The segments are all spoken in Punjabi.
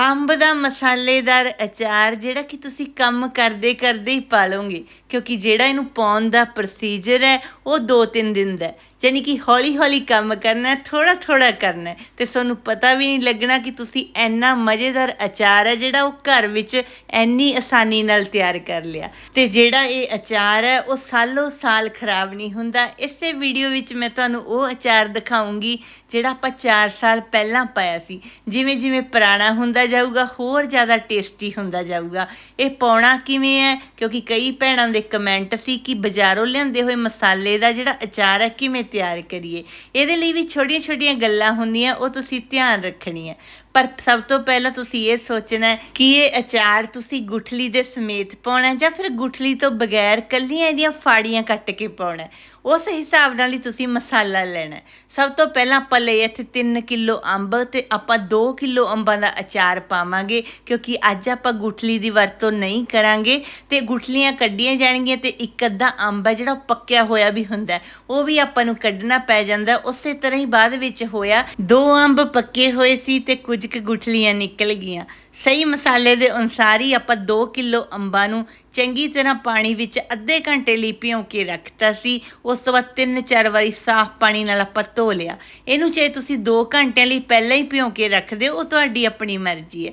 ਅੰਬ ਦਾ ਮਸਾਲੇਦਾਰ ਅਚਾਰ ਜਿਹੜਾ ਕਿ ਤੁਸੀਂ ਕੰਮ ਕਰਦੇ ਕਰਦੇ ਹੀ ਪਾ ਲਓਗੇ। ਕਿਉਂਕਿ ਜਿਹੜਾ ਇਹਨੂੰ ਪਾਉਣ ਦਾ ਪ੍ਰੋਸੀਜਰ ਹੈ, ਉਹ 2-3 ਦਿਨ ਦਾ ਹੈ। ਯਾਨੀ ਕਿ ਹੌਲੀ ਹੌਲੀ ਕੰਮ ਕਰਨਾ ਥੋੜਾ ਥੋੜਾ ਕਰਨਾ ਹੈ। ਤੇ ਤੁਹਾਨੂੰ ਪਤਾ ਵੀ ਨਹੀਂ ਲੱਗਣਾ ਕਿ ਤੁਸੀਂ ਇੰਨਾ ਮਜ਼ੇਦਾਰ ਅਚਾਰ ਹੈ ਜਿਹੜਾ ਉਹ ਘਰ ਵਿੱਚ ਇੰਨੀ ਆਸਾਨੀ ਨਾਲ ਤਿਆਰ ਕਰ ਲਿਆ। ਤੇ ਜਿਹੜਾ ਇਹ ਅਚਾਰ ਹੈ, ਉਹ ਸਾਲੋ ਸਾਲ ਖਰਾਬ ਨਹੀਂ ਹੁੰਦਾ। ਇਸੇ ਵੀਡੀਓ ਵਿੱਚ ਮੈਂ ਤੁਹਾਨੂੰ ਉਹ ਅਚਾਰ ਦਿਖਾਉਂਗੀ, ਜਿਹੜਾ ਆਪਾਂ 4 ਸਾਲ ਪਹਿਲਾਂ ਪਾਇਆ ਸੀ। ਜਿਵੇਂ ਜਿਵੇਂ ਪੁਰਾਣਾ ਹੁੰਦਾ ਜਾਊਗਾ, ਹੋਰ ਜ਼ਿਆਦਾ ਟੇਸਟੀ ਹੁੰਦਾ ਜਾਊਗਾ। ਇਹ ਪਾਉਣਾ ਕਿਵੇਂ ਹੈ? ਕਿਉਂਕਿ ਕਈ ਭੈਣਾਂ ਦੇ ਕਮੈਂਟ ਸੀ ਕਿ ਬਾਜ਼ਾਰੋਂ ਲਿਆਂਦੇ ਹੋਏ ਮਸਾਲੇ ਦਾ ਜਿਹੜਾ ਅਚਾਰ ਹੈ ਕਿਵੇਂ ਤਿਆਰ ਕਰੀਏ? ਇਹਦੇ ਲਈ ਵੀ ਛੋਟੀਆਂ ਛੋਟੀਆਂ ਗੱਲਾਂ ਹੁੰਦੀਆਂ, ਉਹ ਤੁਸੀਂ ਧਿਆਨ ਰੱਖਣੀ ਹੈ ਪਰ ਸਭ ਤੋਂ ਪਹਿਲਾਂ ਤੁਸੀਂ ਇਹ ਸੋਚਣਾ ਹੈ ਕਿ ਇਹ ਅਚਾਰ ਤੁਸੀਂ ਗੁਠਲੀ ਦੇ ਸਮੇਤ ਪਾਉਣਾ ਜਾਂ ਫਿਰ ਗੁਠਲੀ ਤੋਂ ਬਗੈਰ ਕੱਲੀਆਂ ਇਹਦੀਆਂ ਫਾੜੀਆਂ ਕੱਟ ਕੇ ਪਾਉਣਾ ਉਸ ਹਿਸਾਬ ਨਾਲ ਹੀ ਤੁਸੀਂ ਮਸਾਲਾ ਲੈਣਾ ਸਭ ਤੋਂ ਪਹਿਲਾਂ ਆਪਾਂ ਲਏ ਇੱਥੇ 3 ਕਿਲੋ ਅੰਬ ਤੇ ਆਪਾਂ 2 ਕਿਲੋ ਅੰਬਾਂ ਦਾ ਅਚਾਰ ਪਾਵਾਂਗੇ, ਕਿਉਂਕਿ ਅੱਜ ਆਪਾਂ ਗੁਠਲੀ ਦੀ ਵਰਤੋਂ ਨਹੀਂ ਕਰਾਂਗੇ ਤੇ ਗੁਠਲੀਆਂ ਕੱਢੀਆਂ ਜਾਣਗੀਆਂ ਤੇ ਇੱਕ ਅੱਧਾ ਅੰਬ ਹੈ ਜਿਹੜਾ ਉਹ ਪੱਕਿਆ ਹੋਇਆ ਵੀ ਹੁੰਦਾ ਉਹ ਵੀ ਆਪਾਂ ਨੂੰ ਕੱਢਣਾ ਪੈ ਜਾਂਦਾ ਉਸੇ ਤਰ੍ਹਾਂ ਹੀ ਬਾਅਦ ਵਿੱਚ ਹੋਇਆ, ਦੋ ਅੰਬ ਪੱਕੇ ਹੋਏ ਸੀ ਤੇ ਕੁਝ ਕੁ ਗੁਠਲੀਆਂ ਨਿਕਲ ਗਈਆਂ। ਸਹੀ ਮਸਾਲੇ ਦੇ ਅਨੁਸਾਰ ਹੀ ਆਪਾਂ 2 ਕਿਲੋ ਅੰਬਾਂ ਨੂੰ ਚੰਗੀ ਤਰ੍ਹਾਂ ਪਾਣੀ ਵਿੱਚ ਅੱਧੇ ਘੰਟੇ ਲਈ ਭਿਉਂ ਕੇ ਰੱਖਤਾ ਸੀ। ਉਸ ਤੋਂ ਬਾਅਦ ਤਿੰਨ ਚਾਰ ਵਾਰੀ ਸਾਫ਼ ਪਾਣੀ ਨਾਲ ਆਪਾਂ ਧੋ ਲਿਆ। ਇਹਨੂੰ ਚਾਹੇ ਤੁਸੀਂ 2 ਘੰਟਿਆਂ ਲਈ ਪਹਿਲਾਂ ਹੀ ਭਿਉਂ ਕੇ ਰੱਖ ਦਿਓ, ਉਹ ਤੁਹਾਡੀ ਆਪਣੀ ਮਰਜ਼ੀ ਹੈ।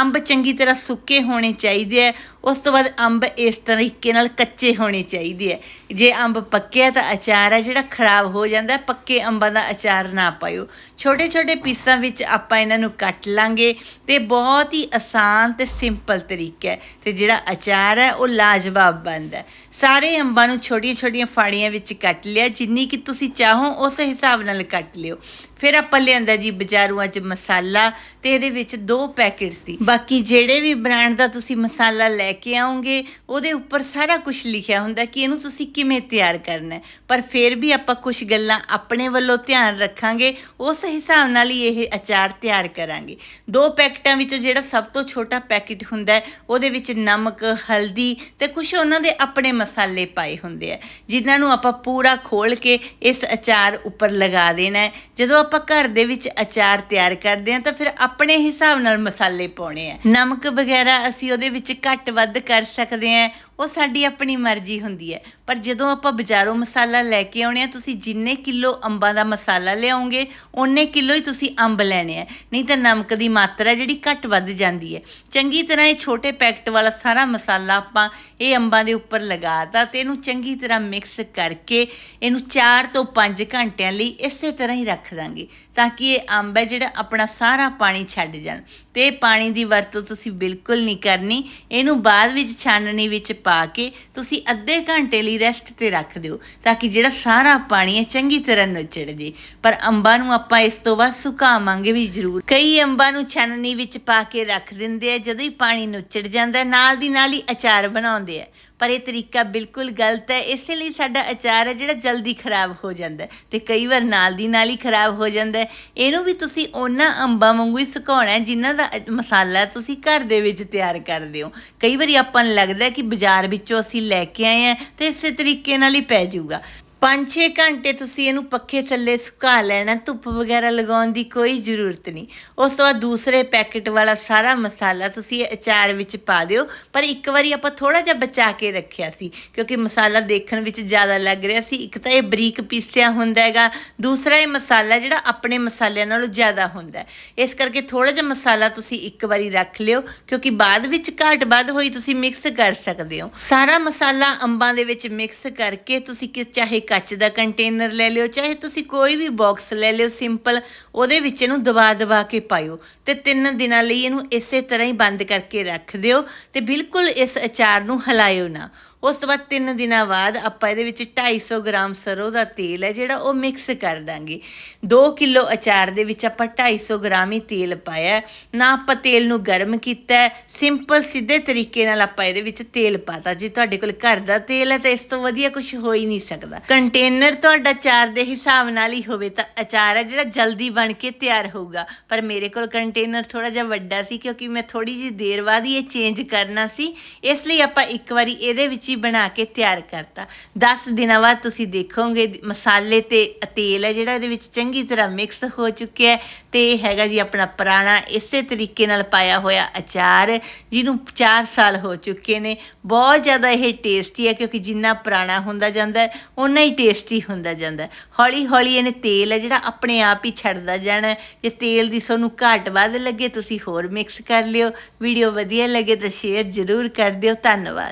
ਅੰਬ ਚੰਗੀ ਤਰ੍ਹਾਂ ਸੁੱਕੇ ਹੋਣੇ ਚਾਹੀਦੇ ਹੈ। ਉਸ ਤੋਂ ਬਾਅਦ ਅੰਬ ਇਸ ਤਰੀਕੇ ਨਾਲ ਕੱਚੇ ਹੋਣੇ ਚਾਹੀਦੇ ਹੈ। ਜੇ ਅੰਬ ਪੱਕਿਆ ਤਾਂ ਅਚਾਰ ਹੈ, ਜਿਹੜਾ ਖਰਾਬ ਹੋ ਜਾਂਦਾ ਪੱਕੇ ਅੰਬਾਂ ਦਾ ਅਚਾਰ ਨਾ ਪਾਇਓ। ਛੋਟੇ ਛੋਟੇ ਪੀਸਾਂ ਵਿੱਚ ਆਪਾਂ ਇਹਨਾਂ ਨੂੰ ਕੱਟ ਲਾਂਗੇ ਤੇ ਬਹੁਤ ਹੀ ਆਸਾਨ ਤੇ ਸਿੰਪਲ ਤਰੀਕਾ ਹੈ ਤੇ ਜਿਹੜਾ ਅਚਾਰ ਹੈ, ਉਹ ਲਾਜਵਾਬ ਬਣਦਾ ਸਾਰੇ ਅੰਬਾਂ ਨੂੰ ਛੋਟੀਆਂ ਛੋਟੀਆਂ ਫਾੜੀਆਂ ਵਿੱਚ ਕੱਟ ਲਿਆ, ਜਿੰਨੀ ਕਿ ਤੁਸੀਂ ਚਾਹੋ ਉਸ ਹਿਸਾਬ ਨਾਲ ਕੱਟ ਲਿਓ। ਫਿਰ ਆਪਾਂ ਲਿਆਂਦਾ ਜੀ ਬਾਜ਼ਾਰੂਆਂ 'ਚ ਮਸਾਲਾ ਤੇ ਇਹਦੇ ਵਿੱਚ ਦੋ ਪੈਕੇਟ ਸੀ। ਬਾਕੀ ਜਿਹੜੇ ਵੀ ਬ੍ਰਾਂਡ ਦਾ ਤੁਸੀਂ ਮਸਾਲਾ ਲੈ ਕੇ ਆਉਂਗੇ ਉਹਦੇ ਉੱਪਰ ਸਾਰਾ ਕੁਝ ਲਿਖਿਆ ਹੁੰਦਾ ਕਿ ਇਹਨੂੰ ਤੁਸੀਂ ਕਿਵੇਂ ਤਿਆਰ ਕਰਨਾ ਪਰ ਫਿਰ ਵੀ ਆਪਾਂ ਕੁਝ ਗੱਲਾਂ ਆਪਣੇ ਵੱਲੋਂ ਧਿਆਨ ਰੱਖਾਂਗੇ, ਉਸ ਹਿਸਾਬ ਨਾਲ ਹੀ ਇਹ ਅਚਾਰ ਤਿਆਰ ਕਰਾਂਗੇ। ਦੋ ਪੈਕਟਾਂ ਵਿੱਚੋਂ ਜਿਹੜਾ ਸਭ ਤੋਂ ਛੋਟਾ ਪੈਕੇਟ ਹੁੰਦਾ ਉਹਦੇ ਵਿੱਚ ਨਮਕ, ਹਲਦੀ ਤੇ ਕੁਝ ਉਹਨਾਂ ਦੇ ਆਪਣੇ ਮਸਾਲੇ ਪਾਏ ਹੁੰਦੇ ਆ, ਜਿਨ੍ਹਾਂ ਨੂੰ ਆਪਾਂ ਪੂਰਾ ਖੋਲ ਕੇ ਇਸ ਅਚਾਰ ਉੱਪਰ ਲਗਾ ਦੇਣਾ ਹੈ। ਜਦੋਂ ਆਪਾਂ ਘਰ ਦੇ ਵਿੱਚ ਅਚਾਰ ਤਿਆਰ ਕਰਦੇ ਹਾਂ ਤਾਂ ਫਿਰ ਆਪਣੇ ਹਿਸਾਬ ਨਾਲ ਮਸਾਲੇ ਪਾਉਣੇ ਆ। ਨਮਕ ਵਗੈਰਾ ਅਸੀਂ ਉਹਦੇ ਵਿੱਚ ਘੱਟ ਵੱਧ ਕਰ ਸਕਦੇ ਹਾਂ ਉਹ ਸਾਡੀ ਆਪਣੀ ਮਰਜ਼ੀ ਹੁੰਦੀ ਹੈ। ਪਰ ਜਦੋਂ ਆਪਾਂ ਬਾਜ਼ਾਰੋਂ ਮਸਾਲਾ ਲੈ ਕੇ ਆਉਣੇ ਆ, ਤੁਸੀਂ ਜਿੰਨੇ ਕਿਲੋ ਅੰਬਾਂ ਦਾ ਮਸਾਲਾ ਲਿਆਓਗੇ, ਓਨੇ ਕਿਲੋ ਹੀ ਤੁਸੀਂ ਅੰਬ ਲੈਣੇ ਆ। ਨਹੀਂ ਤਾਂ ਨਮਕ ਦੀ ਮਾਤਰਾ ਜਿਹੜੀ ਘੱਟ ਵੱਧ ਜਾਂਦੀ ਹੈ। ਚੰਗੀ ਤਰ੍ਹਾਂ ਇਹ ਛੋਟੇ ਪੈਕਟ ਵਾਲਾ ਸਾਰਾ ਮਸਾਲਾ ਆਪਾਂ ਇਹ ਅੰਬਾਂ ਦੇ ਉੱਪਰ ਲਗਾਤਾ ਤੇ ਇਹਨੂੰ ਚੰਗੀ ਤਰ੍ਹਾਂ ਮਿਕਸ ਕਰਕੇ ਇਹਨੂੰ 4 ਤੋਂ 5 ਘੰਟਿਆਂ ਲਈ ਇਸੇ ਤਰ੍ਹਾਂ ਹੀ ਰੱਖ ਦਾਂਗੇ, ਤਾਂ ਕਿ ਇਹ ਅੰਬ ਹੈ ਜਿਹੜਾ ਆਪਣਾ ਸਾਰਾ ਪਾਣੀ ਛੱਡ ਜਾਣ। ਤੇ ਪਾਣੀ ਦੀ ਵਰਤੋਂ ਤੁਸੀਂ ਬਿਲਕੁਲ ਨਹੀਂ ਕਰਨੀ। ਇਹਨੂੰ ਬਾਅਦ ਵਿੱਚ ਛਾਨਣੀ ਵਿੱਚ ਪਾ ਕੇ ਤੁਸੀਂ ਅੱਧੇ ਘੰਟੇ ਲਈ ਰੈਸਟ ਤੇ ਰੱਖ ਦਿਓ ਤਾਂ ਕਿ ਜਿਹੜਾ ਸਾਰਾ ਪਾਣੀ ਹੈ ਚੰਗੀ ਤਰ੍ਹਾਂ ਨੁਚੜ ਜੇ। ਪਰ ਅੰਬਾਂ ਨੂੰ ਆਪਾਂ ਇਸ ਤੋਂ ਬਾਅਦ ਸੁਕਾਵਾਂਗੇ ਵੀ ਜ਼ਰੂਰ। ਕਈ ਅੰਬਾਂ ਨੂੰ ਛਾਨਣੀ ਵਿੱਚ ਪਾ ਕੇ ਰੱਖ ਦਿੰਦੇ ਆ, ਜਦੋਂ ਹੀ ਪਾਣੀ ਨੁਚੜ ਜਾਂਦਾ, ਨਾਲ ਦੀ ਨਾਲ ਹੀ ਅਚਾਰ ਬਣਾਉਂਦੇ ਆ। ਪਰ ਇਹ ਤਰੀਕਾ ਬਿਲਕੁਲ ਗਲਤ ਹੈ। ਇਸੇ ਲਈ ਸਾਡਾ ਅਚਾਰ ਹੈ, ਜਿਹੜਾ ਜਲਦੀ ਖਰਾਬ ਹੋ ਜਾਂਦਾ ਹੈ ਤੇ ਕਈ ਵਾਰ ਨਾਲ ਦੀ ਨਾਲ ਹੀ ਖਰਾਬ ਹੋ ਜਾਂਦਾ ਇਹਨੂੰ ਵੀ ਤੁਸੀਂ ਉਹਨਾਂ ਅੰਬਾਂ ਵਾਂਗੂ ਹੀ ਸੁਕਾਉਣਾ ਹੈ, ਜਿਨ੍ਹਾਂ ਦਾ ਅ- ਮਸਾਲਾ ਤੁਸੀਂ ਘਰ ਦੇ ਵਿੱਚ ਤਿਆਰ ਕਰਦੇ ਹੋ। ਕਈ ਵਾਰੀ ਆਪਾਂ ਨੂੰ ਲੱਗਦਾ ਕਿ ਬਾਜ਼ਾਰ ਵਿੱਚੋਂ ਅਸੀਂ ਲੈ ਕੇ ਆਏ ਹਾਂ ਤੇ ਇਸੇ ਤਰੀਕੇ ਨਾਲ ਹੀ ਪੈ ਜਾਊਗਾ। 5-6 ਘੰਟੇ ਤੁਸੀਂ ਇਹਨੂੰ ਪੱਖੇ ਥੱਲੇ ਸੁਕਾ ਲੈਣਾ, ਧੁੱਪ ਵਗੈਰਾ ਲਗਾਉਣ ਦੀ ਕੋਈ ਜ਼ਰੂਰਤ ਨਹੀਂ। ਉਸ ਤੋਂ ਬਾਅਦ ਦੂਸਰੇ ਪੈਕਟ ਵਾਲਾ ਸਾਰਾ ਮਸਾਲਾ ਤੁਸੀਂ ਇਹ ਅਚਾਰ ਵਿੱਚ ਪਾ ਦਿਓ। ਪਰ ਇੱਕ ਵਾਰੀ ਆਪਾਂ ਥੋੜਾ ਜਿਹਾ ਬਚਾ ਕੇ ਰੱਖਿਆ ਸੀ, ਕਿਉਂਕਿ ਮਸਾਲਾ ਦੇਖਣ ਵਿੱਚ ਜ਼ਿਆਦਾ ਲੱਗ ਰਿਹਾ ਸੀ। ਇੱਕ ਤਾਂ ਇਹ ਬਰੀਕ ਪੀਸਿਆ ਹੁੰਦਾ ਹੈਗਾ, ਦੂਸਰਾ ਇਹ ਮਸਾਲਾ ਜਿਹੜਾ ਆਪਣੇ ਮਸਾਲਿਆਂ ਨਾਲੋਂ ਜ਼ਿਆਦਾ ਹੁੰਦਾ ਹੈ। ਇਸ ਕਰਕੇ ਥੋੜਾ ਜਿਹਾ ਮਸਾਲਾ ਤੁਸੀਂ ਇੱਕ ਵਾਰੀ ਰੱਖ ਲਿਓ, ਕਿਉਂਕਿ ਬਾਅਦ ਵਿੱਚ ਘਾਟ ਵੱਧ ਹੋਈ ਤੁਸੀਂ ਮਿਕਸ ਕਰ ਸਕਦੇ ਹੋ। ਸਾਰਾ ਮਸਾਲਾ ਅੰਬਾਂ ਦੇ ਵਿੱਚ ਮਿਕਸ ਕਰਕੇ ਤੁਸੀਂ ਕਿ, ਚਾਹੇ ਕੱਚ ਦਾ ਕੰਟੇਨਰ ਲੈ ਲਿਓ, ਚਾਹੇ ਤੁਸੀਂ ਕੋਈ ਵੀ ਬਾਕਸ ਲੈ ਲਿਓ ਸਿੰਪਲ ਉਹਦੇ ਵਿੱਚ ਇਹਨੂੰ ਦਬਾ ਦਬਾ ਕੇ ਪਾਇਓ ਤੇ ਤਿੰਨ ਦਿਨਾਂ ਲਈ ਇਹਨੂੰ ਇਸੇ ਤਰ੍ਹਾਂ ਹੀ ਬੰਦ ਕਰਕੇ ਰੱਖ ਦਿਓ ਤੇ ਬਿਲਕੁਲ ਇਸ ਅਚਾਰ ਨੂੰ ਹਿਲਾਇਓ ਨਾ। ਉਸ ਤੋਂ ਬਾਅਦ 3 ਦਿਨਾਂ ਬਾਅਦ ਆਪਾਂ ਇਹਦੇ ਵਿੱਚ 250 ਗ੍ਰਾਮ ਸਰੋਂ ਦਾ ਤੇਲ ਹੈ, ਜਿਹੜਾ ਉਹ ਮਿਕਸ ਕਰ ਦਾਂਗੇ। 2 ਕਿਲੋ ਅਚਾਰ ਦੇ ਵਿੱਚ ਆਪਾਂ 250 ਗ੍ਰਾਮ ਹੀ ਤੇਲ ਪਾਇਆ ਨਾ ਆਪਾਂ ਤੇਲ ਨੂੰ ਗਰਮ ਕੀਤਾ ਸਿੰਪਲ ਸਿੱਧੇ ਤਰੀਕੇ ਨਾਲ ਆਪਾਂ ਇਹਦੇ ਵਿੱਚ ਤੇਲ ਪਾਤਾ। ਜੇ ਤੁਹਾਡੇ ਕੋਲ ਘਰ ਦਾ ਤੇਲ ਹੈ ਤਾਂ ਇਸ ਤੋਂ ਵਧੀਆ ਕੁਝ ਹੋ ਹੀ ਨਹੀਂ ਸਕਦਾ। ਕੰਟੇਨਰ ਤੁਹਾਡਾ ਅਚਾਰ ਦੇ ਹਿਸਾਬ ਨਾਲ ਹੀ ਹੋਵੇ ਤਾਂ ਅਚਾਰ ਹੈ ਜਿਹੜਾ ਜਲਦੀ ਬਣ ਕੇ ਤਿਆਰ ਹੋਊਗਾ। ਪਰ ਮੇਰੇ ਕੋਲ ਕੰਟੇਨਰ ਥੋੜਾ ਜਿਹਾ ਵੱਡਾ ਸੀ ਕਿਉਂਕਿ ਮੈਂ ਥੋੜੀ ਜਿਹੀ ਦੇਰ ਬਾਅਦ ਹੀ ਇਹ ਚੇਂਜ ਕਰਨਾ ਸੀ। ਇਸ ਲਈ ਆਪਾਂ ਇੱਕ ਵਾਰੀ ਇਹਦੇ ਵਿੱਚ ਵਿੱਚ ਹੀ ਬਣਾ ਕੇ ਤਿਆਰ ਕਰਤਾ। 10 ਦਿਨਾਂ ਬਾਅਦ ਤੁਸੀਂ ਦੇਖੋਗੇ, ਮਸਾਲੇ ਤੇ ਤੇਲ ਹੈ ਜਿਹੜਾ ਇਹਦੇ ਵਿੱਚ ਚੰਗੀ ਤਰ੍ਹਾਂ ਮਿਕਸ ਹੋ ਚੁੱਕਿਆ ਹੈ ਤੇ ਇਹ ਹੈਗਾ ਜੀ ਆਪਣਾ ਪੁਰਾਣਾ, ਇਸੇ ਤਰੀਕੇ ਨਾਲ ਪਾਇਆ ਹੋਇਆ ਅਚਾਰ, ਜਿਹਨੂੰ 4 ਸਾਲ ਹੋ ਚੁੱਕੇ ਨੇ। ਬਹੁਤ ਜ਼ਿਆਦਾ ਇਹ ਟੇਸਟੀ ਹੈ ਕਿਉਂਕਿ ਜਿੰਨਾ ਪੁਰਾਣਾ ਹੁੰਦਾ ਜਾਂਦਾ ਹੈ ਉਨਾ ਹੀ ਟੇਸਟੀ ਹੁੰਦਾ ਜਾਂਦਾ ਹੌਲੀ ਹੌਲੀ ਇਹਨੇ ਤੇਲ ਹੈ, ਜਿਹੜਾ ਆਪਣੇ ਆਪ ਹੀ ਛੱਡਦਾ ਜਾਣਾ ਜੇ ਤੇਲ ਦੀ ਤੁਹਾਨੂੰ ਘਾਟ ਵੱਧ ਲੱਗੇ, ਤੁਸੀਂ ਹੋਰ ਮਿਕਸ ਕਰ ਲਿਓ। ਵੀਡੀਓ ਵਧੀਆ ਲੱਗੇ ਤਾਂ ਸ਼ੇਅਰ ਜ਼ਰੂਰ ਕਰ ਦਿਓ। ਧੰਨਵਾਦ।